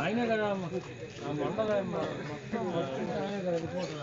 ఆయనే కదా మండల మొత్తం ఆయనే కదా రిపోర్టర్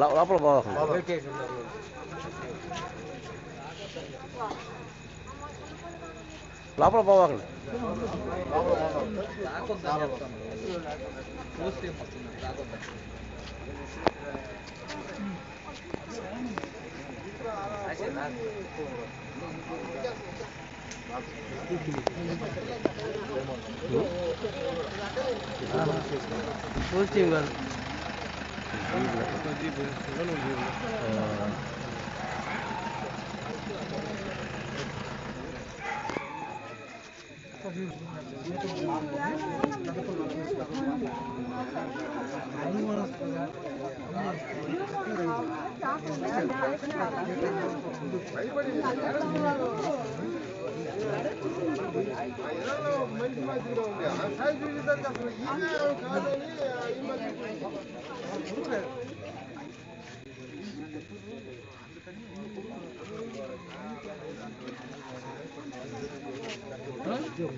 లోపల పోవాలి లోపల పోవాలి ఫుల్ టీమ్ కాదు మంచి మంచిగా ఉంది ఆ సాయి చూసేసరికి అసలు ఈ నేరం కాదని ఈ మధ్య అందుకని వడపడాడు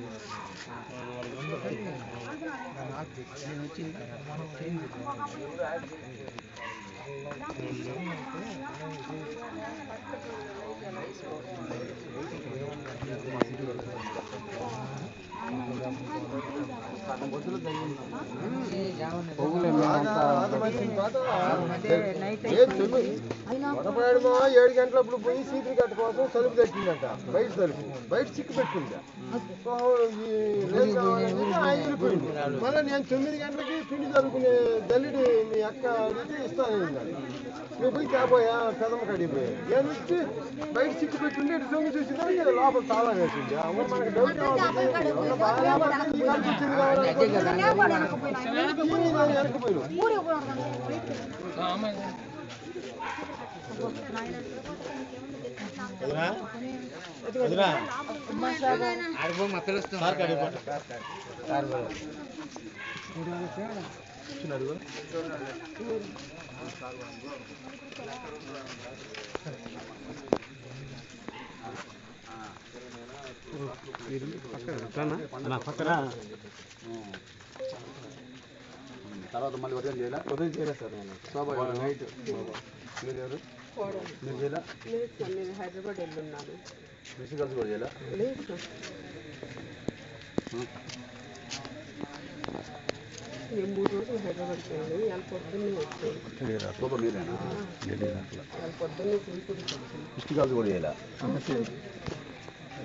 ఏడు గంటలప్పుడు పోయి సీట్లు కట్ట కోసం తలుపు తట్టిందంట బయట తలుపు బయట చిక్కు పెట్టింది మళ్ళీ నేను తొమ్మిది గంటలకి పిండి చదువుకునే జల్లిడి మీ అక్క అడిగితే ఇస్తాను నువ్వు పోయి కాబోయా కదమ్మ కడిగిపోయా నేను వచ్చి బయట చిక్కు పెట్టుండి దొంగ చూసిందా లోపల తాళం వేసింది మనకి డౌట్ కావాలి ఎవరన్నా బాగా లేకపోతే ఈ కాడికి వచ్చింది కావాలనుకో. ఈ నేను వెనక్కిపోయాను తర్వాత మళ్ళీ ఉదయం చేయాలా? ఉదయం చేయలేదు సార్ నేను. శోభ నైట్. మీరు ఎవరు? మీరు చేయలే? లేదు సార్ నేను హైదరాబాద్ వెళ్ళున్నాను. మిషన్ కలిసి కూడా చేయాలా? లేదు సార్. నేను మూడు రోజులు హైదరాబాద్కి వెళ్ళి ఇవాళ పొద్దున్నే వచ్చాను. పొద్దున్నే మిషన్ కలిసి కూడా చేయాలా?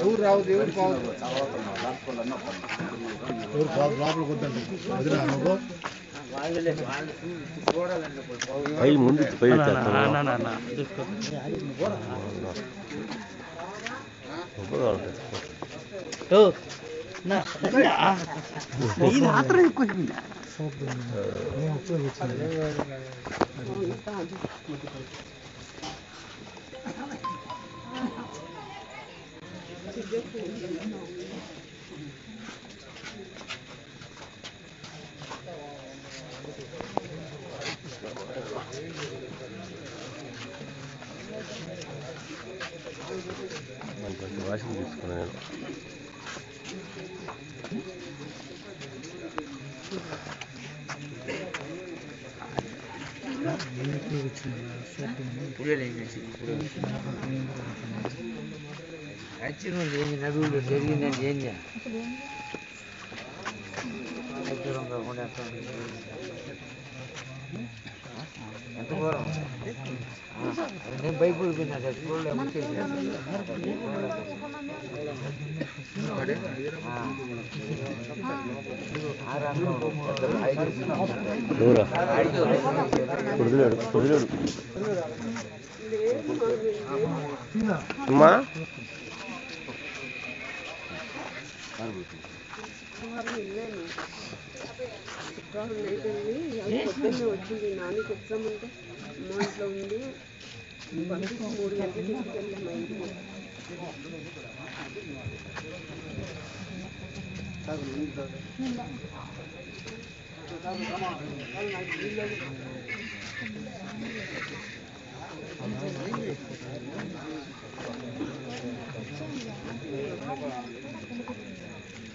ఎవరు రావు దేవుడు పోవద్దు ఎవరు పోవద్దు లోపలికి వద్దండి వదిలే అనుకో పై ముందు పై చూసుకో ఉపయోగాలు మంచి వాషింగ్ తీసుకున్నాను నేను యాక్సిడెంట్ ఏంది నడువులో జరిగిందని ఏంది ఎంత ఘోరం నేను భయపడిపోయినా దూరా కుదిలేడు కుదిలేడు అమ్మా శుక్రవారం నైట్ వెళ్ళి ఇవాళ పొద్దున్నే వచ్చింది నాన్నకి ఎగ్జామ్ ఉంటే అమ్మ ఇంట్లో ఉంది పంపించి మూడు గంటలకి తీసుకెళ్ళాం మా ఇంటికి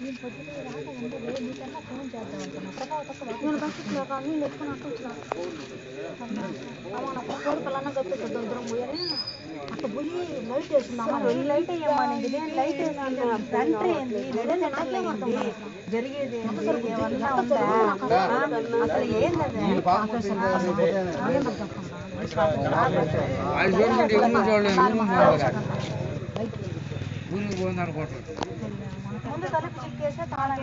నేను బస్సులో కానీ ఎత్తుకుని అక్కడ వచ్చిన కోడి పిల్లన్న పోయారు అక్కడ పోయి లైట్ లైట్ లైట్ ఏంది జరిగేది ఏమన్నా ఉందా అసలు వాళ్ళు చూడండి చూడలేదు. ఊరికి పోయింది అనుకుంటున్నాడు తలుపు చిక్కేస్తే తాళం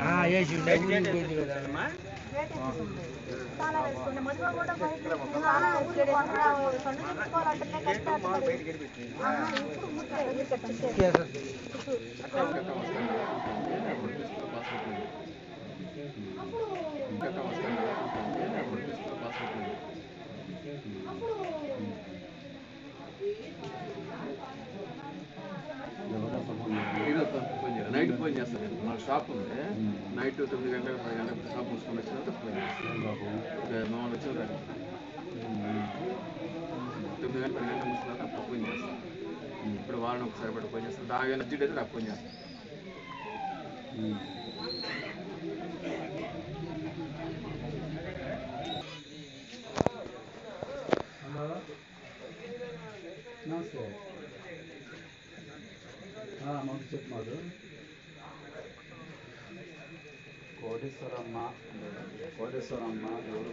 తాళం వేసుకుంటే మధ్యలో కూడా బయట తాళం వేసుకుంటే కళ్ళు చెప్పుకోవాలంటే కష్టపడి నైట్ ఫోన్ చేస్తాను మా షాప్ ఉంది. నైట్ తొమ్మిది గంటలకు పది గంటలకు షాప్ మూసుకొని వచ్చిన తర్వాత ఫోన్ చేస్తాను మామూలు వచ్చిన తర్వాత తొమ్మిది గంటల పది గంటలకు మూసుకున్న తర్వాత ఫోన్ చేస్తాను ఇప్పుడు వారం ఒకసారి పడి ఫోన్ చేస్తాను బాగా ఎనర్జీ అయితే నాకు ఫోన్ చేస్తాను నమస్తే. మంచి చెప్తున్నారు ಕೋಟೇಶ್ವರಮ್ಮ ಕೋಟೇಶ್ವರಮ್ಮ ದೇವರು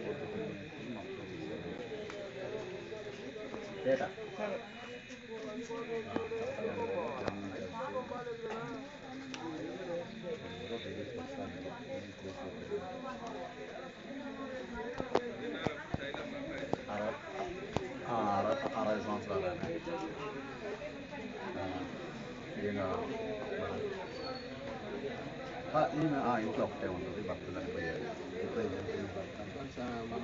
ಅರವೈ ಸಂವತ್ಸರ నేను ఆ, ఇంట్లో ఒకటే ఉంటుంది భర్త చనిపోయారు మా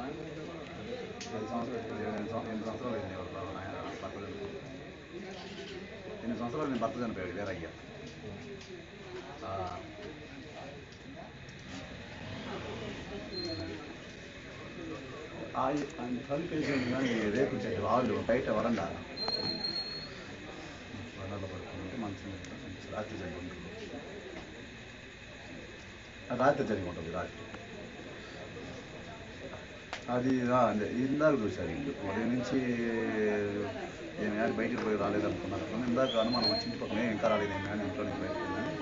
సంవత్సరాలు ఎనిమిది సంవత్సరాలు అయింది నాయన భర్త చనిపోయి ఎనిమిది సంవత్సరాలు నేను భర్త చనిపోయాడు వేరే ఆ, ఆ కానీ రేపు చెట్టు వాళ్ళు బయట వరండా వరండా పడుకుంటే మంచి రాత్రి జరిగి ராட்டு சரி கொண்டது ராட்டு அதுதான் அந்த இருந்தால் விசாரிக்கும் உடைய நினச்சி என் யார் பைக்கில் போய் ஆளே தான் பண்ணாங்க இருந்தால் அனுமானம் வச்சுட்டு பக்கமே என் கார் ஆளே தான் இன்ட்ரோ நீங்கள் பைக் பண்ணேன்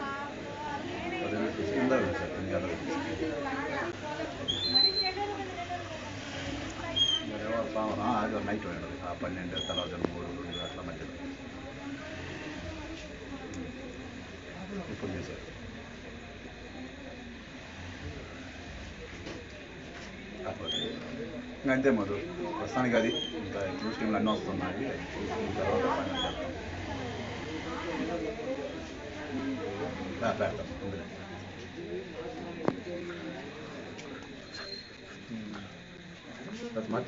அது இருந்தால் சார் நீங்கள் அதை சாவரம் அது ஒரு பன்னெண்டு தலாவது மூணு அட்லாம் இப்போ சார். ఇంకా అంతే మధు ప్రస్తుతానికి అది ఇంకా న్యూస్ టీంలు అన్నీ వస్తున్నాయి చూసిన తర్వాత ఫైనల్ చేస్తాం పెడతాం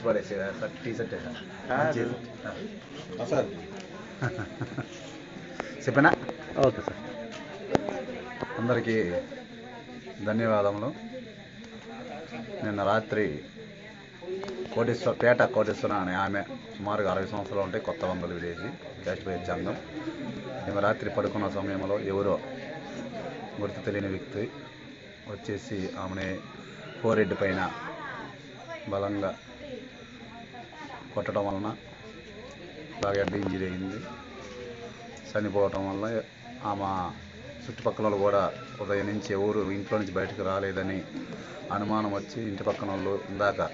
పడేసి సార్ టీ షర్ట్ సార్. చెప్పనా? Okay sir. అందరికీ ధన్యవాదములు. నిన్న రాత్రి కోటేశ్వర పేట కోటేశ్వర అనే ఆమె సుమారుగా అరవై సంవత్సరాలు ఉంటే కొత్త వందలు విలేజ్ కాశ్మీర్ చందం. నిన్న రాత్రి పడుకున్న సమయంలో ఎవరో గుర్తు తెలియని వ్యక్తి వచ్చేసి ఆమెని ఫోరెడ్ పైన బలంగా కొట్టడం వలన బాగా ఇంజరీ అయింది. చనిపోవటం వల్ల ఆమె చుట్టుపక్కల కూడా ఉదయం నుంచి ఎవరు ఇంట్లో నుంచి బయటకు రాలేదని అనుమానం వచ్చి ఇంటి పక్కన వాళ్ళు ఇందాక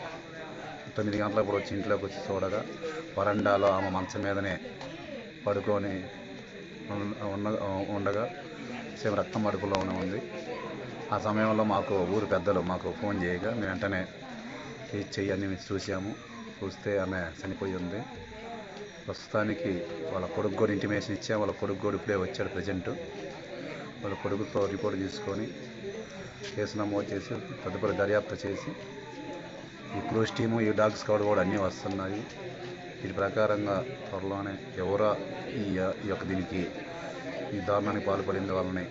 తొమ్మిది గంటలకు వచ్చి ఇంట్లోకి వచ్చి చూడగా వరండాలో ఆమె మంచం మీదనే పడుకొని ఉన్న- ఉండగా సేమ్ రక్తం అడుపులోనే ఉంది. ఆ సమయంలో మాకు ఊరు పెద్దలు మాకు ఫోన్ చేయగా మేము వెంటనే రీచ్ చెయ్యి అన్ని మేము చూసాము. చూస్తే ఆమె చనిపోయి ఉంది. ప్రస్తుతానికి వాళ్ళ కొడుకు కూడా ఇంటిమేషన్ ఇచ్చాము. వాళ్ళ కొడుకు కూడా ఇప్పుడే వచ్చాడు ప్రజెంటు. వాళ్ళ కొడుకుతో రిపోర్ట్ తీసుకొని కేసు నమోదు చేసి తదుపరి దర్యాప్తు చేసి ఈ క్రూజ్ టీము ఈ డాగ్ స్క్వాడ్ కూడా అన్నీ వస్తున్నాయి. వీటి ప్రకారంగా త్వరలోనే ఎవరో ఈ ఈ యొక్క దీనికి ఈ దారుణానికి పాల్పడింది వాళ్ళని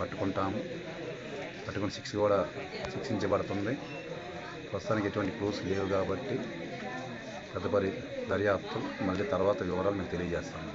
పట్టుకుంటాము. పట్టుకుని శిక్ష కూడా శిక్షించబడుతుంది. ప్రస్తుతానికి ఎటువంటి క్రూస్ లేవు కాబట్టి తదుపరి దర్యాప్తు మళ్ళీ తర్వాత వివరాలు మీకు తెలియజేస్తాను.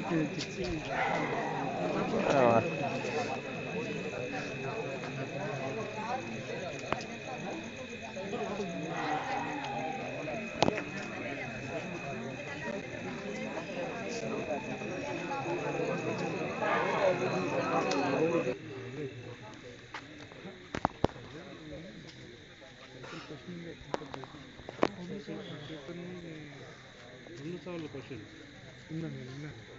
Вот. Bunu sağlık başarılı. Bundan gelin.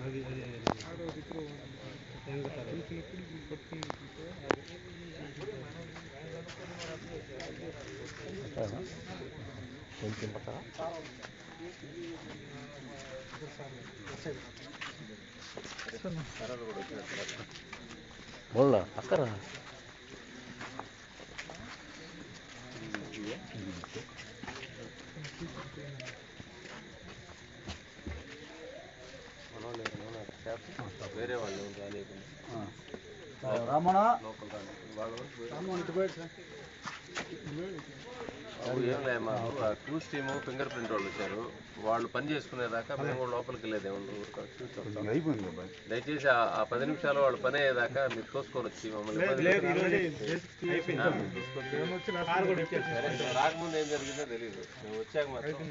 అది అది చూసినప్పుడు పట్టుకుని వేరే వాళ్ళు రమణ ఏం మాకు క్రూస్ టీము ఫింగర్ ప్రింట్ వాళ్ళు వచ్చారు వాళ్ళు పని చేసుకునేదాకా మేము కూడా లోపలికి వెళ్ళేది ఏమన్నా దయచేసి ఆ- పది నిమిషాలు వాళ్ళు పని అయ్యేదాకా మీరు చూసుకొని వచ్చి మమ్మల్ని రాకముందు ఏం జరిగిందో తెలియదు మేము వచ్చాక మాత్రం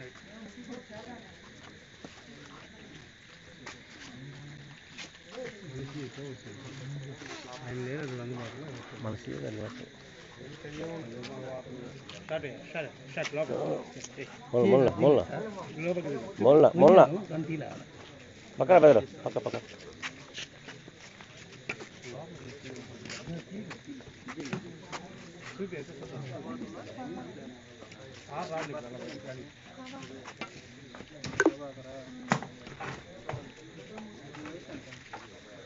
ఆయన అసలు అందుబాటులో మనిషి పక్కన బెదరు పక్క పక్క.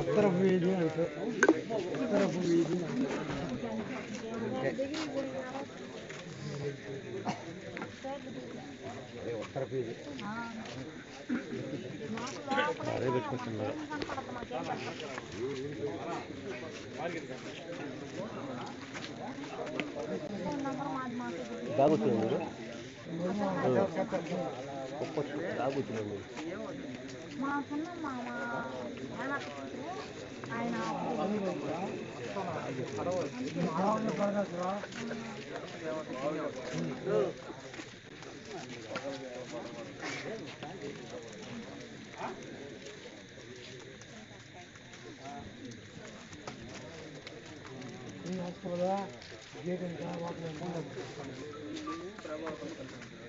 ఉత్తర వీధి అంటే ఉత్తర వీధి అదే పెట్టుకుంటున్నారు తాగుతుంది మీరు తాగుతుంది మీరు మాకున్న మా ఆయన ఏడున్నర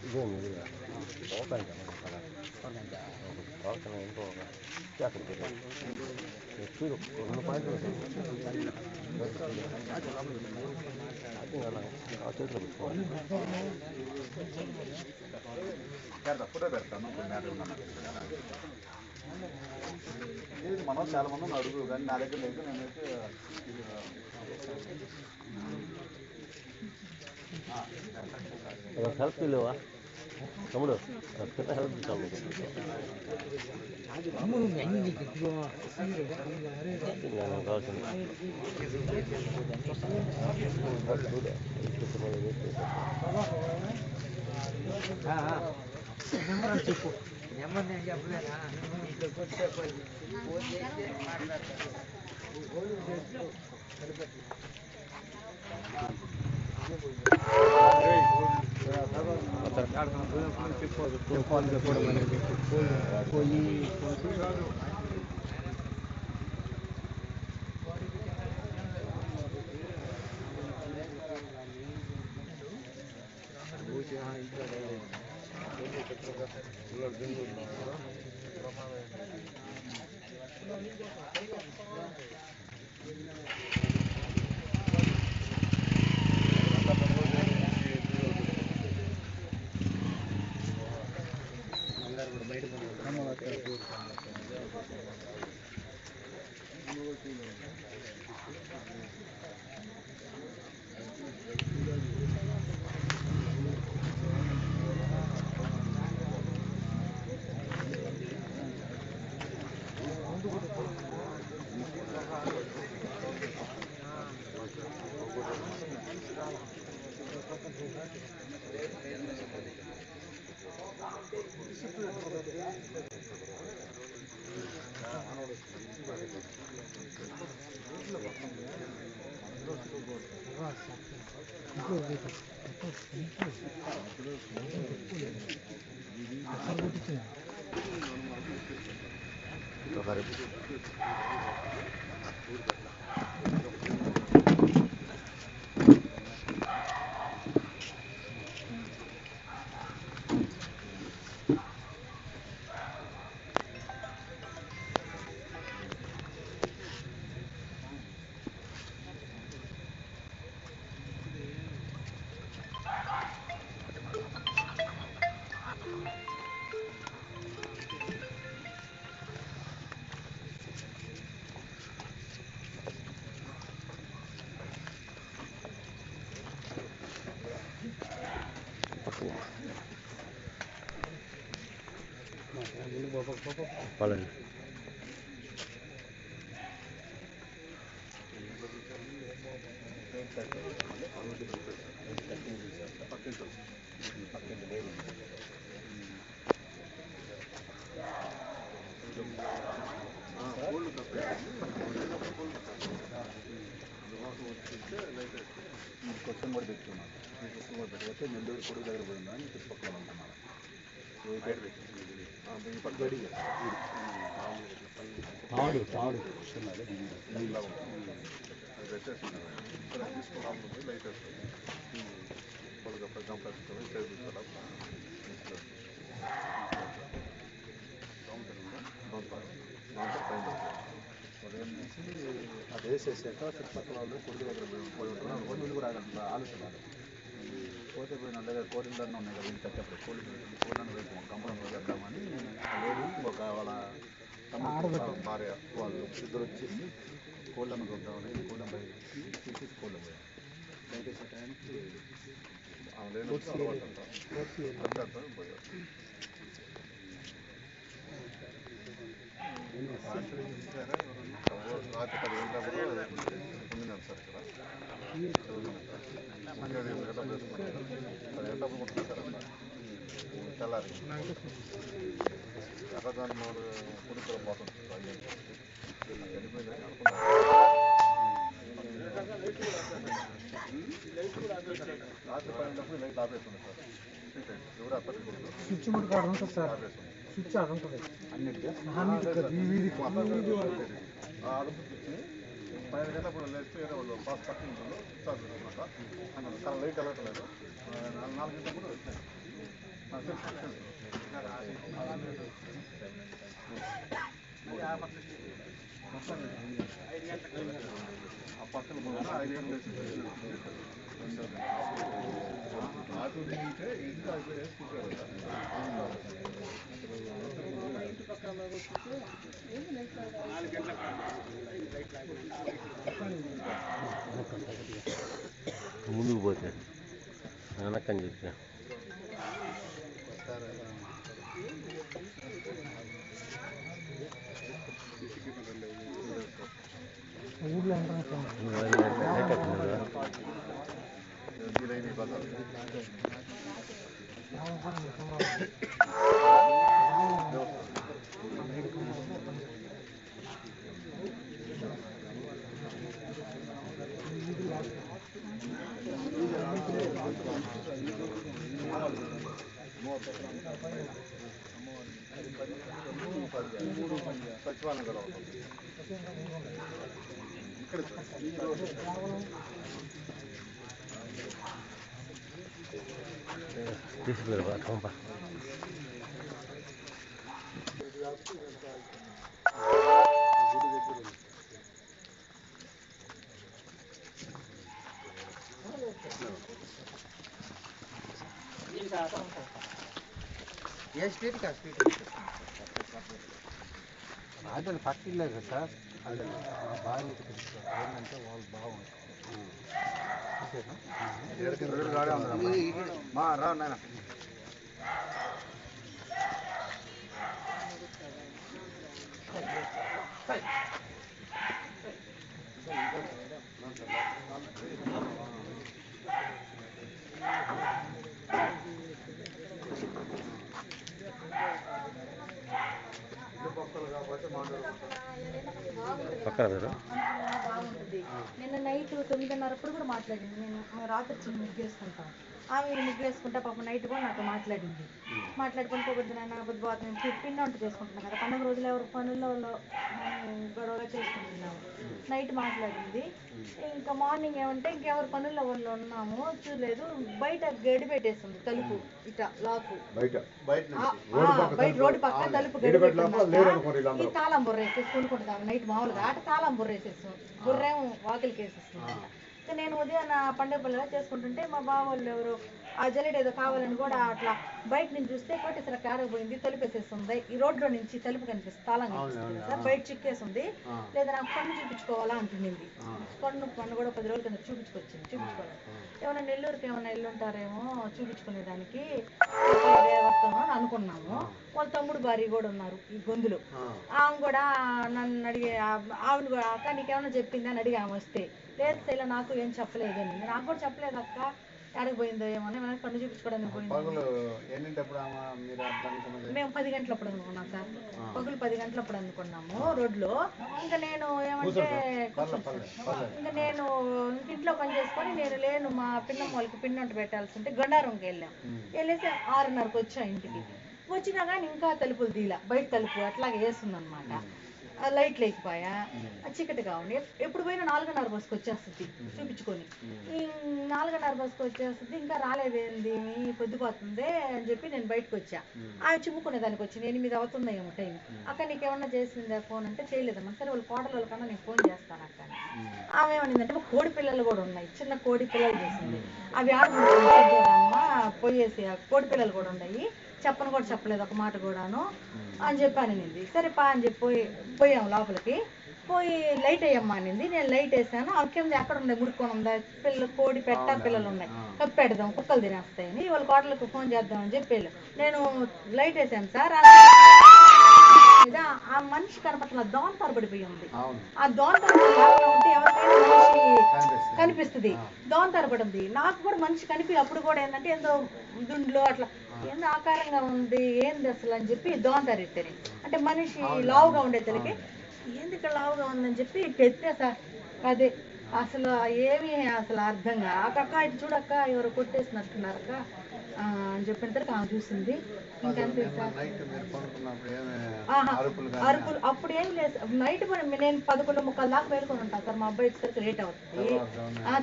చిన్న ఇదేమి ఇది ఓపెన్ ఓపెన్ ఇంకో జాకెట్ చూడు రెండు పాయింట్లు చేతిలో పెట్టుకోవాలి పెడతా ఫోటో పెడతాను కొన్ని మ్యాటర్ ఉన్నాను లేదు మనం చాలా మంది ఉన్నారు అడుగు కానీ నా దగ్గర లేదు నేనైతే సెల్ఫీ లేవా తమ్ముడు చిన్న హెల్ప్ చాలు నేను కావాల్సింది చెప్పు నెమ్మది నేను చెప్పలేనా నువ్వు ఇక్కడికి వచ్చే పోయి ఫోన్ చేస్తే Gracias. Então, Gracias. వాళ్ళని క్వశ్చన్ కూడా పెట్టుకున్నాను ఈ క్వశ్చన్ కూడా పెట్టి వచ్చే నెల్లూరు కొడుకు దగ్గర పోయిందా అని చుట్టుపక్కల అనుకున్నాను ఏ తాడు తాడు అది లైట్ వేస్తుంది. వేసేసాక చుట్టుపక్కల వాళ్ళు కొడుకు దగ్గర పోయి- ఉంటారు కూడా ఆలోచన పోతే పోయిన దగ్గర కోరిల్లాన్ని ఉన్నాయి కదా ఇంత చెప్పలేదు కోడి కోరిలను రేపు కంపౌండ్ వేద్దామని లేదు ఒక వాళ్ళ భార్య వాళ్ళు ఇద్దరు వచ్చేసి కోళ్ళమ్మ చూద్దామని కోళ్ళమ్మ తీసేసి కోళ్ళమ్మ బయట వేసే టైంకి పోయారు. రాత్రి పది గంటలప్పుడు ఉండినారు సార్ ఇక్కడ తెల్లారి ఎర్రదాని మూడు కుడుకుల రాత్రి లైట్ ఆపేస్తుంది సార్. స్ట్రీట్ లైట్ ఎవరు అప్పటికి స్విచ్ కాడ ఉంటుంది సార్ ఆపేస్తుంది స్విచ్ ఆడ ఉంటుంది అన్నిటికీ ఈ పదిహేను గంటల గంటప్పుడు లేస్తే వేరే వాళ్ళు పాస్ పక్కన వాళ్ళు స్టార్ట్ చేసుకున్నాక అన్నారు కానీ లైట్ వెళ్ళట్లేదు నాలుగు నాలుగు గంటప్పుడు వచ్చాయి ఆ, ఆ పక్కన ఐదు గంటలు వేసి ఆటో దిగితే ఇంటికి అయిపోయి ముందుకు పోతే వెనక్కని చెప్పిన ఊర్లో ఉంటాను వీలైన బజార్ సచివాలయం కూడా ఉంటుంది ఇక్కడ ఈ రోడ్డు తీసుకురా బా పంప ఏ స్ట్రీట్కి ఆ స్ట్రీట్ అదే పక్కన లేదు సార్ అదే బాగా ఏంటంటే వాళ్ళు బాగుంటారు మా రా నాయన పక్కన మీరు బాగుంటుంది. నిన్న నైట్ తొమ్మిదిన్నరప్పుడు కూడా మాట్లాడింది. నేను రాత్రి చిన్న ముగ్గేసుకుంటాను ఆమె ముగ్గు వేసుకుంటా పాప నైట్ కూడా నాతో మాట్లాడింది. మాట్లాడుకుని పోగొద్దు నాన్న పొద్దు పోతుంది మేము పి- పిండి వంట చేసుకుంటున్నాం కదా పండుగ రోజులు ఎవరు పనుల్లో గొడవగా చేసుకుంటున్నాము నైట్ మాట్లాడింది. ఇంకా మార్నింగ్ ఏమంటే ఇంకెవరు పనుల్లో వాళ్ళు ఉన్నాము చూడలేదు బయట గడి పెట్టేస్తుంది తలుపు ఇట లాకు. బయట రోడ్డు పక్కన తలుపు గడి. ఈ తాళం బుర్ర వేసేసి కొనుక్కుంటాం నైట్ మామూలుగా ఆట తాళం బుర్ర వేసేస్తాం బుర్రేమో వాకిలికి వేసేస్తుంది నేను ఉదయం నా పండుగ పిల్లగా చేసుకుంటుంటే మా బావ వాళ్ళు ఎవరు? ఆ జల్లెడ ఏదో కావాలని కూడా అట్లా బయట నుంచి చూస్తే కొట్టేసరి కారకపోయింది తలుపు వేసేస్తుంది. ఈ రోడ్లో నుంచి తలుపు కనిపిస్తుంది తాళం కనిపిస్తుంది సార్? బయట చిక్కేసింది లేదా నాకు కన్ను చూపించుకోవాలా అంటుంది కన్ను కన్ను కూడా పది రోజుల కింద చూపించుకొచ్చింది చూపించుకోవాలి. ఏమైనా నెల్లూరుకి ఏమైనా ఇల్లు ఉంటారేమో చూపించుకునే దానికి వస్తాము అని అనుకున్నాము. వాళ్ళ తమ్ముడు భార్య కూడా ఉన్నారు ఈ గొంతులు. ఆమె కూడా నన్ను అడిగే ఆవిడ కూడా అక్క నీకేమైనా చెప్పింది? అని అడిగి ఆమె వస్తే. లేదు శైల నాకు ఏం చెప్పలేదు అని. నాకు కూడా చెప్పలేదు అక్క. ఎక్కడికి పోయిందో ఏమో ఏమైనా కన్ను చూపించుకోవడానికి పోయింది. మేము పది గంటలప్పుడు అనుకున్నాం సార్. పగులు పది గంటలప్పుడు అనుకున్నాము రోడ్లో. ఇంకా నేను ఏమంటే ఇంకా నేను ఇంట్లో పని చేసుకొని నేను లేను మా పిన్నమ్మ వాళ్ళకి పిన్న వంట పెట్టాల్సి ఉంటే గండారంకి వెళ్ళాం. వెళ్ళేసి ఆరున్నరకు వచ్చా ఇంటికి. వచ్చినా కానీ ఇంకా తలుపులు తీల బయట తలుపు అట్లాగే వేస్తుంది అనమాట లైట్ లేకపోయా? ఆ చీకటిగా ఎప్- ఎప్పుడు పోయినా నాలుగున్నర బస్కి వచ్చేస్తుంది చూపించుకొని. ఈ నాలుగున్నర బస్కి వచ్చేస్తుంది ఇంకా రాలేదేంది? పొద్దుపోతుంది అని చెప్పి నేను బయటకు వచ్చా. ఆమె చిమ్ముకునే దానికి వచ్చింది. ఎనిమిది అవుతుందో ఏమో టైం అక్క నీకేమన్నా చేసిందా ఫోన్ అంటే చేయలేదమ్మా. సరే వాళ్ళ కోడల వాళ్ళకన్నా నేను ఫోన్ చేస్తాను అక్క. ఆమె ఏమనిందంటే కోడి పిల్లలు కూడా ఉన్నాయి. చిన్న కోడి పిల్లలు చేసింది. అవి ఆడమ్మా పోయేసి ఆ కోడి పిల్లలు కూడా ఉన్నాయి. చెప్పను కూడా చెప్పలేదు ఒక మాట కూడాను. అని చెప్పి అనింది. సరే పా అని చెప్పి పోయి పోయాం లోపలికి. పోయి లైట్ వేయమ్మా అనింది. నేను లైట్ వేసాను. ఆ కింద ఎక్కడ ఉంది? ముడుకొని ఉందా? పిల్లలు కోడి పెట్ట పిల్లలు ఉన్నాయి. కప్పి పెడదాం కుక్కలు తినేస్తాయని. వాళ్ళ కోటలకు ఫోన్ చేద్దామని చెప్పి వెళ్ళాం. నేను లైట్ వేసాను సార్. ఆ మనిషి కనపట్ల దోమ తరబడిపోయి ఉంది. ఆ తరబడి ఉంటే ఎవరికైనా మనిషి కనిపిస్తుంది. దోమ తరబడింది నాకు కూడా మనిషి కనిపి అప్పుడు కూడా ఏంటంటే ఏందో దుండ్లు అట్లా ఏందో ఆకారంగా ఉంది ఏంది అసలు అని చెప్పి దోమ తరెత్తాను అంటే మనిషి లావుగా ఉండే తలకి ఏంది ఇక్కడ లావుగా ఉందని చెప్పి తెచ్చా సార్. అదే అసలు ఏమీ అసలు అర్థంగా అక్క ఇటు చూడక్క ఎవరు కొట్టేసినట్టున్నారక్క అని చెప్పిన తర్వాత ఆమె చూసింది. ఇంకంతే అరుపులు అప్పుడు ఏం లేదు. నైట్ పని నేను పదకొండు ముక్కలు దాకా మేలుకొని ఉంటాను సార్. మా అబ్బాయి వచ్చేసరికి లేట్ అవుతుంది.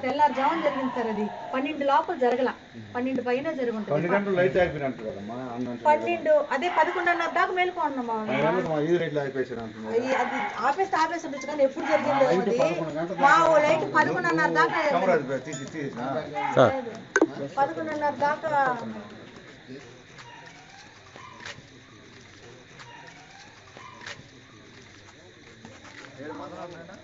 తెల్లారుజామున జరిగింది సార్ అది. పన్నెండు లోపల జరగల. పన్నెండు పైన జరుగుంటుంది. పన్నెండు అదే పదకొండున్నర దాకా మేలుకున్నాం అది ఆపేస్తే ఆపేసి ఉండొచ్చు కానీ ఎప్పుడు జరిగిందో మా ఓ లైట్ పదకొండున్నర దాకా పదకొండున్నర దాకా. ఏడు మాత్రం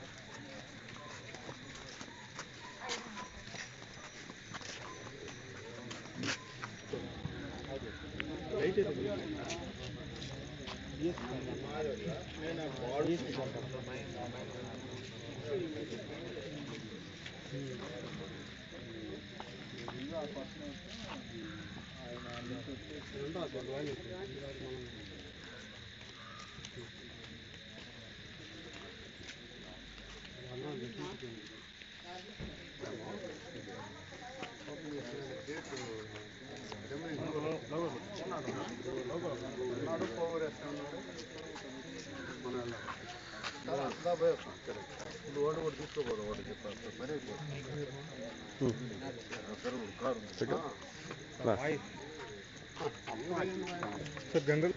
Second. Nice. सर गंदल